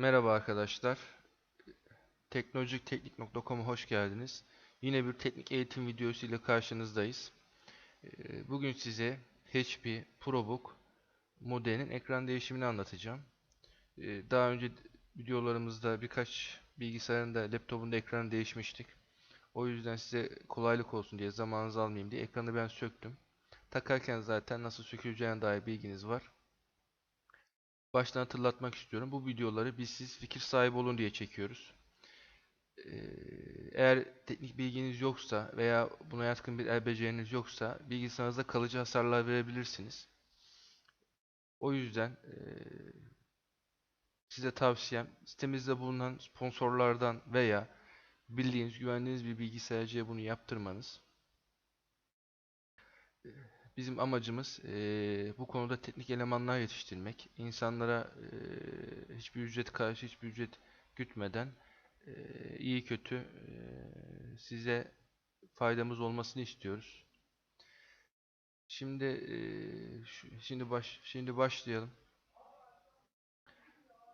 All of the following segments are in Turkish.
Merhaba arkadaşlar. Teknolojikteknik.com'a hoş geldiniz. Yine bir teknik eğitim videosu ile karşınızdayız. Ee, Bugün size HP ProBook modelinin ekran değişimini anlatacağım. Ee, Daha önce videolarımızda birkaç bilgisayarın da laptopun da ekranı değişmiştik. O yüzden size kolaylık olsun diye zamanınızı almayayım diye ekranı ben söktüm. Takarken zaten nasıl söküleceğine dair bilginiz var. Baştan hatırlatmak istiyorum. Bu videoları biz siz fikir sahibi olun diye çekiyoruz. Ee, Eğer teknik bilginiz yoksa veya buna yatkın bir el beceriniz yoksa bilgisayarınızda kalıcı hasarlar verebilirsiniz. O yüzden eee, size tavsiyem sitemizde bulunan sponsorlardan veya bildiğiniz, güvendiğiniz bir bilgisayarcıya bunu yaptırmanız. Bizim amacımız eee, bu konuda teknik elemanlar yetiştirmek. İnsanlara eee, hiçbir ücret karşı hiçbir ücret gütmeden eee, iyi kötü eee, size faydamız olmasını istiyoruz. Şimdi eee, şu- şimdi baş şimdi başlayalım.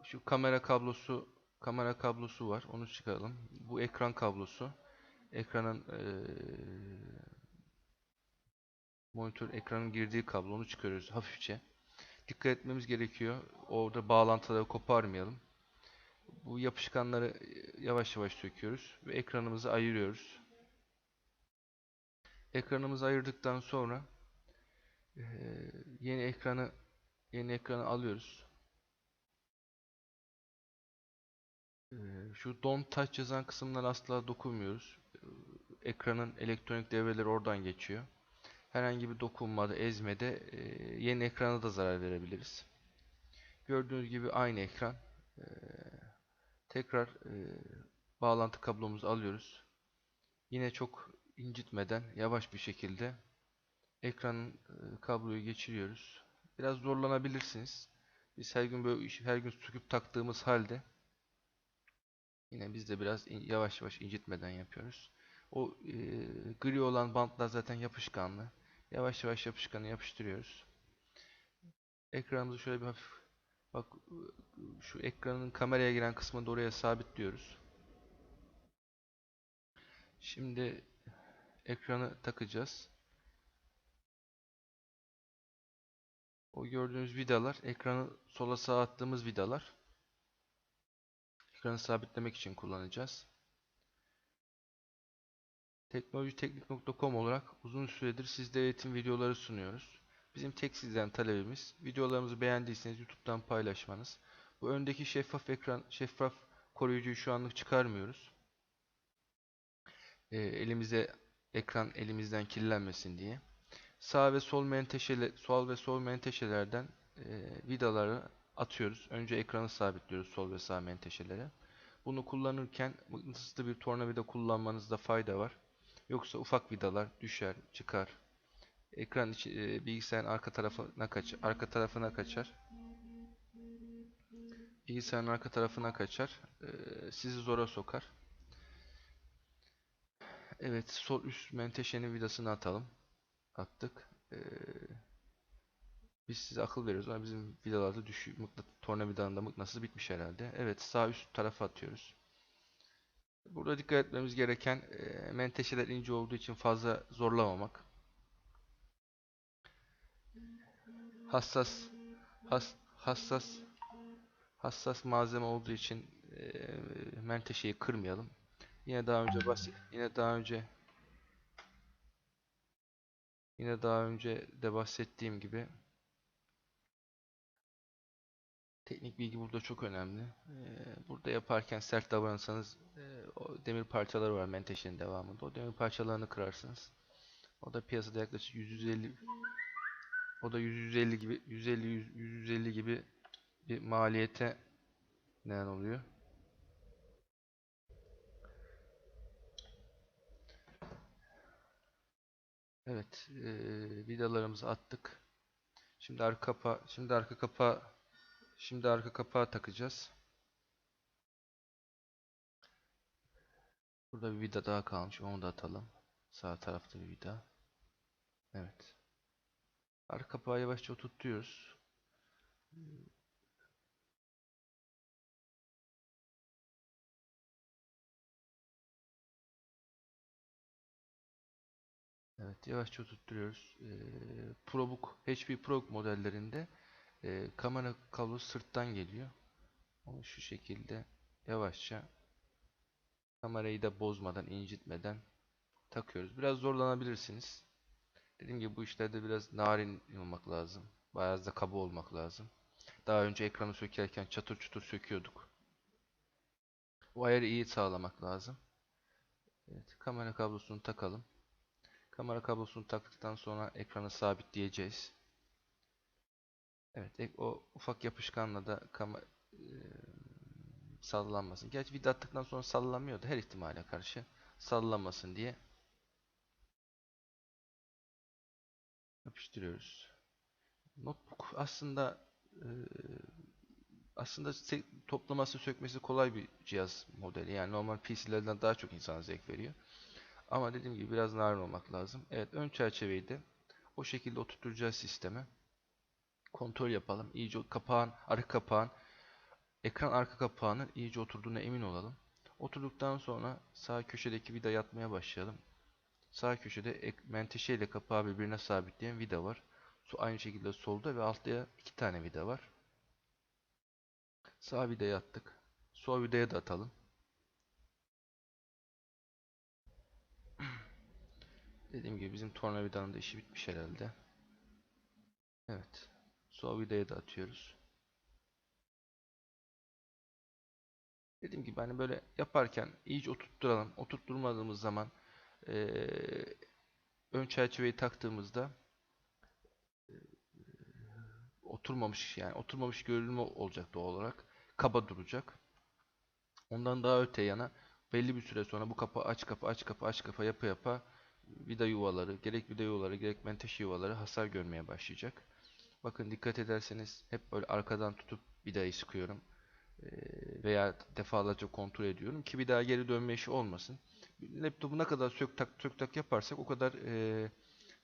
Şu kamera kablosu kamera kablosu var. Onu çıkaralım. Bu ekran kablosu. Ekranın eee monitör ekranın girdiği kablo onu çıkarıyoruz hafifçe. Dikkat etmemiz gerekiyor. Orada bağlantıları koparmayalım. Bu yapışkanları e, yavaş yavaş söküyoruz ve ekranımızı ayırıyoruz. Ekranımızı ayırdıktan sonra e, yeni ekranı yeni ekranı alıyoruz. E, Şu Don't Touch yazan kısımlara asla dokunmuyoruz. Ekranın elektronik devreleri oradan geçiyor. Herhangi bir dokunmada, ezmede e, yeni ekrana da zarar verebiliriz. Gördüğünüz gibi aynı ekran. E, tekrar e, bağlantı kablomuzu alıyoruz. Yine çok incitmeden yavaş bir şekilde ekranın e, kabloyu geçiriyoruz. Biraz zorlanabilirsiniz. Biz her gün böyle her gün söküp taktığımız halde yine biz de biraz yavaş yavaş incitmeden yapıyoruz. O e, gri olan bantlar zaten yapışkanlı. Yavaş yavaş yapışkanı yapıştırıyoruz. Ekranımızı şöyle bir hafif bak şu ekranın kameraya giren kısmını da oraya sabitliyoruz. Şimdi ekranı takacağız. O gördüğünüz vidalar ekranı sola sağa attığımız vidalar. Ekranı sabitlemek için kullanacağız. Teknolojiteknik.com olarak uzun süredir sizde eğitim videoları sunuyoruz. Bizim tek sizden talebimiz videolarımızı beğendiyseniz YouTube'dan paylaşmanız. Bu öndeki şeffaf ekran, şeffaf koruyucuyu şu anlık çıkarmıyoruz. Ee, elimize ekran elimizden kirlenmesin diye. Sağ ve sol menteşeler, sol ve sol menteşelerden e, vidaları atıyoruz. Önce ekranı sabitliyoruz sol ve sağ menteşelere. Bunu kullanırken mıknatıslı bir tornavida kullanmanızda fayda var. Yoksa ufak vidalar düşer, çıkar. Ekran içi, e, bilgisayarın arka tarafına kaç arka tarafına kaçar. Bilgisayarın arka tarafına kaçar. e, sizi zora sokar. Evet, sol üst menteşenin vidasını atalım. Attık. E, biz size akıl veriyoruz ama bizim vidalarda düşüyor. Tornavidanın da mıknatısı bitmiş herhalde. Evet, sağ üst tarafa atıyoruz. Burada dikkat etmemiz gereken e, menteşeler ince olduğu için fazla zorlamamak. Hassas has, hassas hassas malzeme olduğu için e, menteşeyi kırmayalım. Yine daha önce bahset yine daha önce yine daha önce de bahsettiğim gibi teknik bilgi burada çok önemli. E, burada yaparken sert davranırsanız e, o demir parçaları var menteşenin devamında. O demir parçalarını kırarsınız. O da piyasada yaklaşık 150 o da 150 gibi 150 100 150 gibi bir maliyete neden oluyor. Evet, eee vidalarımızı attık. Şimdi arka kapağı, şimdi arka kapağı, Şimdi arka kapağı takacağız. Burada bir vida daha kalmış. Onu da atalım. Sağ tarafta bir vida. Evet. Arka kapağı yavaşça oturtuyoruz. Evet yavaşça oturtuyoruz. Ee, ProBook, HP ProBook modellerinde e, kamera kablosu sırttan geliyor. Onu şu şekilde yavaşça kamerayı da bozmadan, incitmeden takıyoruz. Biraz zorlanabilirsiniz. Dediğim gibi bu işlerde biraz narin olmak lazım. Biraz da kaba olmak lazım. Daha önce ekranı sökerken çatır çutur söküyorduk. Bu ayarı iyi sağlamak lazım. Evet, kamera kablosunu takalım. Kamera kablosunu taktıktan sonra ekranı sabitleyeceğiz. Evet, o ufak yapışkanla da kama e, sallanmasın. Gerçi vida attıktan sonra sallanmıyordu her ihtimale karşı. Sallanmasın diye yapıştırıyoruz. Notebook aslında e, aslında toplaması sökmesi kolay bir cihaz modeli. Yani normal PC'lerden daha çok insana zevk veriyor. Ama dediğim gibi biraz narin olmak lazım. Evet ön çerçeveyi de o şekilde oturtacağız sisteme. Kontrol yapalım. İyice kapağın, arka kapağın, ekran arka kapağının iyice oturduğuna emin olalım. Oturduktan sonra sağ köşedeki vida yatmaya başlayalım. Sağ köşede menteşe ile kapağı birbirine sabitleyen vida var. Aynı şekilde solda ve altta iki tane vida var. Sağ vidaya attık. Sol vidaya da atalım. Dediğim gibi bizim tornavidanın da işi bitmiş herhalde. Evet. Sol vidaya da atıyoruz. Dediğim gibi hani böyle yaparken iyice oturtturalım. Oturtturmadığımız zaman eee, ön çerçeveyi taktığımızda eee, oturmamış yani oturmamış görünümü olacak doğal olarak. Kaba duracak. Ondan daha öte yana belli bir süre sonra bu kapı aç kapı aç kapı aç kapı yapa yapa vida yuvaları, gerek vida yuvaları gerek menteşe yuvaları hasar görmeye başlayacak. Bakın dikkat ederseniz hep böyle arkadan tutup vidayı sıkıyorum. Ee, veya defalarca kontrol ediyorum ki bir daha geri dönme işi olmasın. Laptopu ne kadar sök tak sök tak yaparsak o kadar e,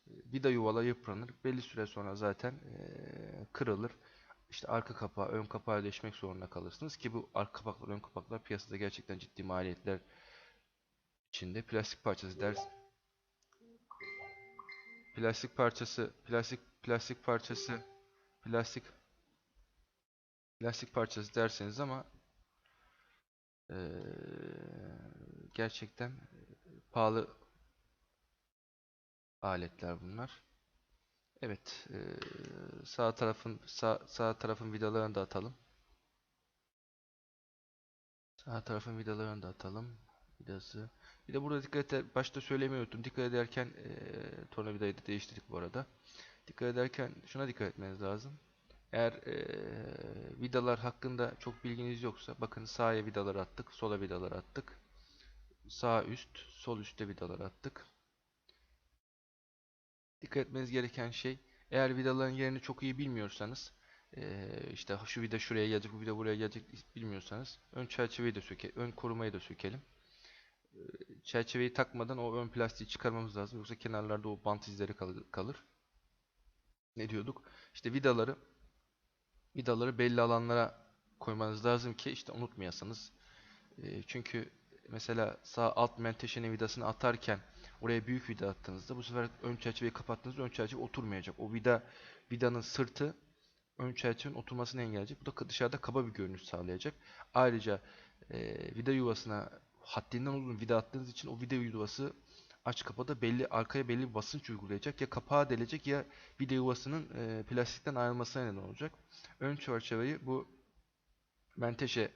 vida yuvaları yıpranır. Belli süre sonra zaten e, kırılır. İşte arka kapağı, ön kapağı değişmek zorunda kalırsınız ki bu arka kapaklar, ön kapaklar piyasada gerçekten ciddi maliyetler içinde. Plastik parçası ders plastik parçası, plastik plastik parçası, plastik plastik parçası derseniz ama eee, gerçekten pahalı aletler bunlar. Evet, eee, sağ tarafın sağ, sağ tarafın vidalarını da atalım. Sağ tarafın vidalarını da atalım. Vidası. Bir de burada dikkat et, başta söylemeyi unuttum. Dikkat ederken eee tornavidayı da değiştirdik bu arada. Dikkat ederken şuna dikkat etmeniz lazım. Eğer eee, vidalar hakkında çok bilginiz yoksa bakın sağa vidalar attık, sola vidalar attık. Sağ üst, sol üstte vidalar attık. Dikkat etmeniz gereken şey eğer vidaların yerini çok iyi bilmiyorsanız eee, işte şu vida şuraya gelecek, bu vida buraya gelecek bilmiyorsanız ön çerçeveyi de söke, ön korumayı da sökelim. Eee, çerçeveyi takmadan o ön plastiği çıkarmamız lazım yoksa kenarlarda o bant izleri kal- kalır. Ne diyorduk? İşte vidaları vidaları belli alanlara koymanız lazım ki işte unutmayasınız. E, çünkü mesela sağ alt menteşenin vidasını atarken oraya büyük vida attığınızda bu sefer ön çerçeveyi kapattığınızda ön çerçeve oturmayacak. O vida vidanın sırtı ön çerçevenin oturmasını engelleyecek. Bu da dışarıda kaba bir görünüş sağlayacak. Ayrıca e, vida yuvasına haddinden uzun vida attığınız için o vida yuvası aç kapada belli arkaya belli bir basınç uygulayacak. Ya kapağı delecek ya vida yuvasının e, plastikten ayrılmasına neden olacak. Ön çerçeveyi bu menteşe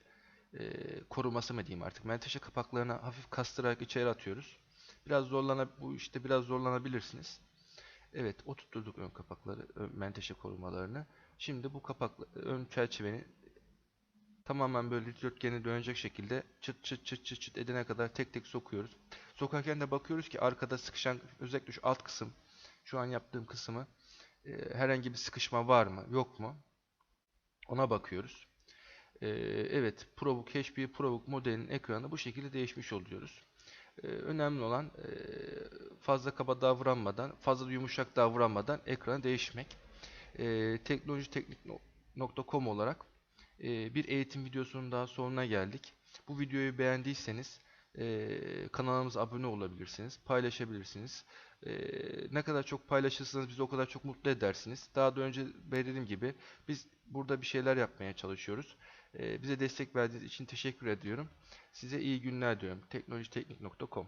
e, koruması mı diyeyim artık. Menteşe kapaklarına hafif kastırarak içeri atıyoruz. Biraz zorlana bu işte biraz zorlanabilirsiniz. Evet, oturtturduk ön kapakları, ön menteşe korumalarını. Şimdi bu kapak ön çerçevenin tamamen böyle dikdörtgeni dönecek şekilde çıt çıt çıt çıt çıt edene kadar tek tek sokuyoruz. Sokarken de bakıyoruz ki arkada sıkışan özellikle şu alt kısım, şu an yaptığım kısmı e, herhangi bir sıkışma var mı, yok mu? Ona bakıyoruz. Ee, evet, ProBook HP ProBook modelinin ekranı bu şekilde değişmiş oluyoruz. Ee, önemli olan e, fazla kaba davranmadan, fazla yumuşak davranmadan ekranı değişmek. Ee, teknolojiteknik.com olarak e, bir eğitim videosunun daha sonuna geldik. Bu videoyu beğendiyseniz Ee, kanalımıza abone olabilirsiniz, paylaşabilirsiniz. Ee, ne kadar çok paylaşırsanız bizi o kadar çok mutlu edersiniz. Daha da önce belirttiğim gibi biz burada bir şeyler yapmaya çalışıyoruz. Ee, bize destek verdiğiniz için teşekkür ediyorum. Size iyi günler diliyorum. teknolojiteknik.com